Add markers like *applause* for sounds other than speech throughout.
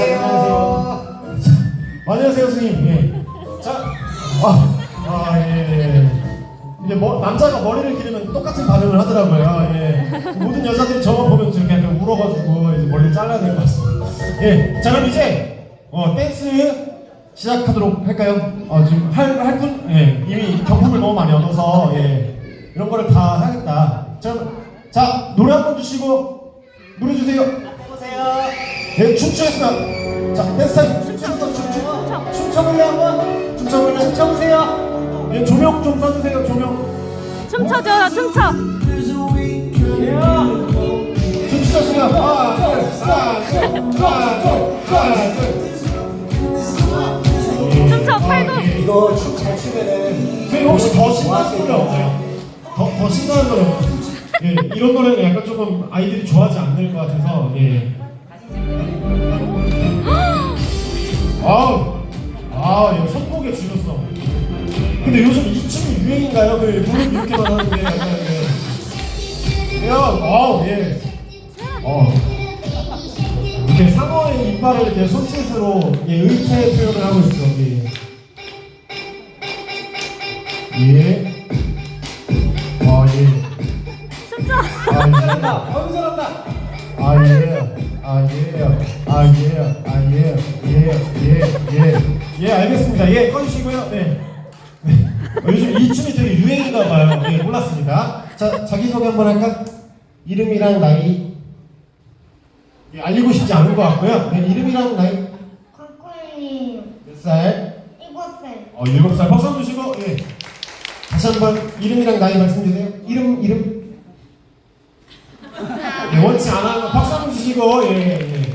안녕하세요. 안녕하세요, 선생님. 예. 자, 아, 아, 예. 이제 뭐, 남자가 머리를 기르면 똑같은 반응을 하더라고요. 예. 모든 여자들이 저만 보면 저렇게 약간 울어가지고 이제 머리를 잘라야 될 것 같습니다. 예. 자, 그럼 이제 어, 댄스 시작하도록 할까요? 어, 지금 할, 할 분? 예. 이미 경품을 너무 많이 얻어서 예. 이런 거를 다 하겠다. 자, 자, 노래 한 번 주시고 노래 주세요. 해보세요. 네, 춤추겠습니다. 자, 댄스 타임. 춤추, 춤추. 춤춰볼래 한번? 춤춰볼래? 춤춰보세요. 예, 조명 좀 써주세요, 조명. 춤춰줘 춤춰 춤추셨으면 하나, 둘, 하나, 둘, 하나, 둘, 하나, 둘. 예. 춤춰, 팔도. 아, 예. 이거 춤 잘 추면은 선생님 혹시 더 신나는 노래 없어요? 더, 더 신나는 노래 없어요? 예, 이런 노래는 약간 조금 아이들이 좋아하지 않을 것 같아서 예. 아우, 아, 이거 손목에 쥐렸어. 근데 요즘 이 춤이 유행인가요? 그 무릎 이렇게만 하는 게 약간 예. 야, 아우, 예. 어. 이렇게 상어의 이빨을 이렇게 손짓으로 예, 의태 표현을 하고 있어. 예. 예. 아, 예. 춤춰 아, 예. 잘한다. 너무 잘한다. 아, 예. 아, 예. 아, 예. 아, 예. 예. 예. 예. 예, 알겠습니다. 예, 꺼주시고요. 네. 네. 어, 요즘 이 춤이 되게 유행인가 봐요. 예, 몰랐습니다. 자, 자기소개 한번 할까? 이름이랑 나이. 예, 알리고 싶지 않은 것 같고요. 네, 이름이랑 나이 몇 살? 일곱 살 어, 일곱 살 박수 한번 주시고, 예. 다시 한번 이름이랑 나이 말씀 주세요. 이름, 이름. 예, 원치 않아. 한번 주시고, 예, 예.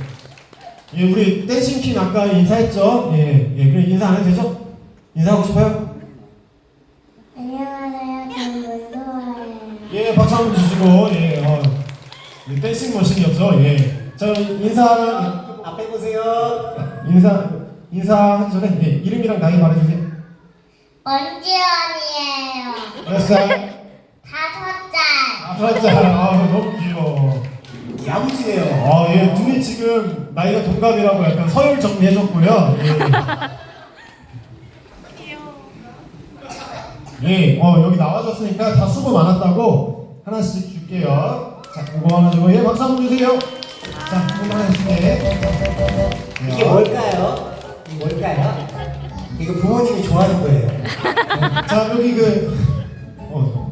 예, 우리 댄싱 퀸 아까 인사했죠? 예, 예. 그럼 인사 안 해도 되죠? 인사하고 싶어요? 안녕하세요 저는 문도아예요 예, 박수 한번 주시고, 예, 어. 예, 댄싱 머신이었죠? 예. 자, 인사, 앞에 보세요. 인사, 인사하기 전에, 예, 이름이랑 나이 말해주세요. 원지원이에요 몇 살? 다섯 살 아, 맞아. 아, 너무 귀여워. 야무지네요. 아, 예, 둘이 지금 나이가 동갑이라고 약간 서열 정리해줬고요. 예. 예, 어, 여기 나와줬으니까 다 수고 많았다고 하나씩 줄게요. 자, 이거 하나 주고, 예, 박수 한번 주세요. 자, 이거 하나 줄게. 이게 뭘까요? 이게 뭘까요? 이거 부모님이 좋아하는 거예요. *laughs* 자, 여기 그, 어,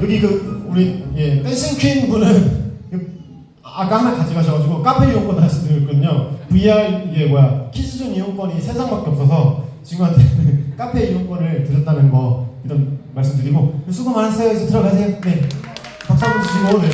여기 그, 우리, 예, 댄싱 퀸 분은 그 아까 하나 가져가셔가지고 카페 이용권 하시거든요. VR, 이게 뭐야, 키즈존 이용권이 세 장밖에 없어서 친구한테 *laughs* 카페 이용권을 드렸다는 거, 이런 말씀드리고, 수고 많았어요. 이제 들어가세요. 네. 박수 한번 주시고, 네.